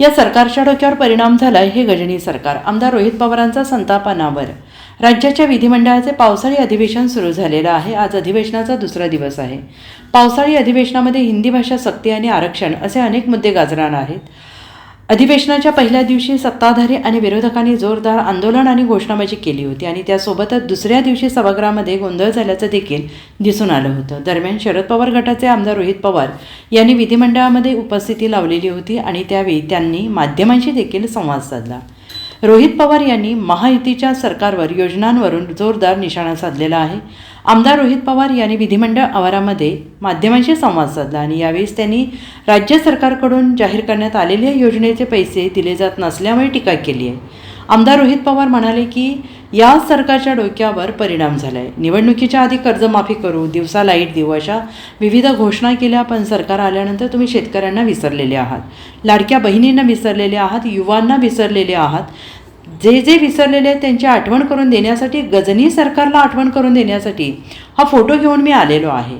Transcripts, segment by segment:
या सरकारच्या डोक्यावर परिणाम झालाय हे गजनी सरकार. आमदार रोहित पवारांचा संतापनावर. राज्याच्या विधिमंडळाचे पावसाळी अधिवेशन सुरू झालेलं आहे. आज अधिवेशनाचा दुसरा दिवस आहे. पावसाळी अधिवेशनामध्ये हिंदी भाषा सक्ती आणि आरक्षण असे अनेक मुद्दे गाजणार आहेत. अधिवेशनाच्या पहिल्या दिवशी सत्ताधारी आणि विरोधकांनी जोरदार आंदोलन आणि घोषणाबाजी केली होती आणि त्यासोबतच दुसऱ्या दिवशी सभागृहामध्ये गोंधळ झाल्याचं देखील दिसून आलं होतं. दरम्यान शरद पवार गटाचे आमदार रोहित पवार यांनी विधिमंडळामध्ये उपस्थिती लावलेली होती आणि त्यावेळी त्यांनी माध्यमांशी देखील संवाद साधला. रोहित पवार यांनी महायुतीच्या सरकारवर योजनांवरून जोरदार निशाणा साधलेला आहे. आमदार रोहित पवार यांनी विधिमंडळ आवारामध्ये माध्यमांशी संवाद साधला आणि यावेळेस त्यांनी राज्य सरकारकडून जाहीर करण्यात आलेल्या योजनेचे पैसे दिले जात नसल्यामुळे टीका केली आहे. आमदार रोहित पवार म्हणाले की या सरकारच्या डोक्यावर परिणाम झाला आहे निवडणुकीच्या आधी कर्जमाफी करू दिवसा लाइट देऊ अशा विविध घोषणा केल्या पण सरकार आल्यानंतर तुम्ही शेतकऱ्यांना विसरलेले आहात. लाडक्या बहिणींना विसरलेले आहात युवांना विसरलेले आहात. जे जे विसरलेले आहेत त्यांची आठवण करून देण्यासाठी गजनी सरकारला आठवण करून देण्यासाठी हा फोटो घेऊन मी आलेलो आहे.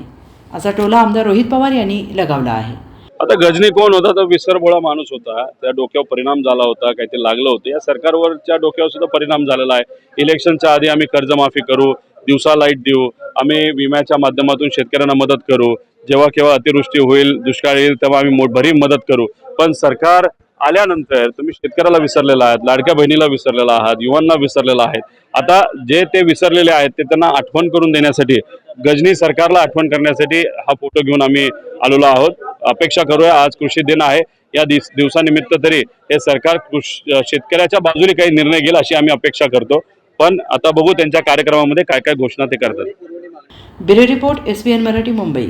असा टोला आमदार रोहित पवार यांनी लगावला आहे. आता गजनी कोण होता? तर विसरबोळा माणूस होता. त्या डोक्यावर परिणाम झाला होता काहीतरी लागलं होतं. या सरकारवरच्या डोक्यावर सुद्धा परिणाम झालेला आहे. इलेक्शनच्या आधी आम्ही कर्जमाफी करू दिवसा लाइट देऊ आम्ही विम्याच्या माध्यमातून शेतकऱ्यांना मदत करू. जेव्हा केव्हा अतिवृष्टी होईल दुष्काळ येईल तेव्हा आम्ही मोठभरी मदत करू. पण सरकार आल्यानंतर तुम्ही शेतकऱ्याला विसरलेला आहात लाडक्या बहिणीला विसरलेला आहात युवांना विसरलेला आहेत. आता जे ते विसरलेले आहेत ते त्यांना आठवण करून देण्यासाठी गजनी सरकारला आठवण करण्यासाठी हा फोटो घेऊन आम्ही आलेलो आहोत. अपेक्षा करूया आज कृषी दिन आहे. या दिवस दिवसानिमित्त तरी हे सरकार कृषी शेतकऱ्याच्या बाजूने काही निर्णय घेईल अशी आम्ही अपेक्षा करतो. पण आता बघू त्यांच्या कार्यक्रमामध्ये काय काय घोषणा ते करतात. Bureau report S Marathi Mumbai.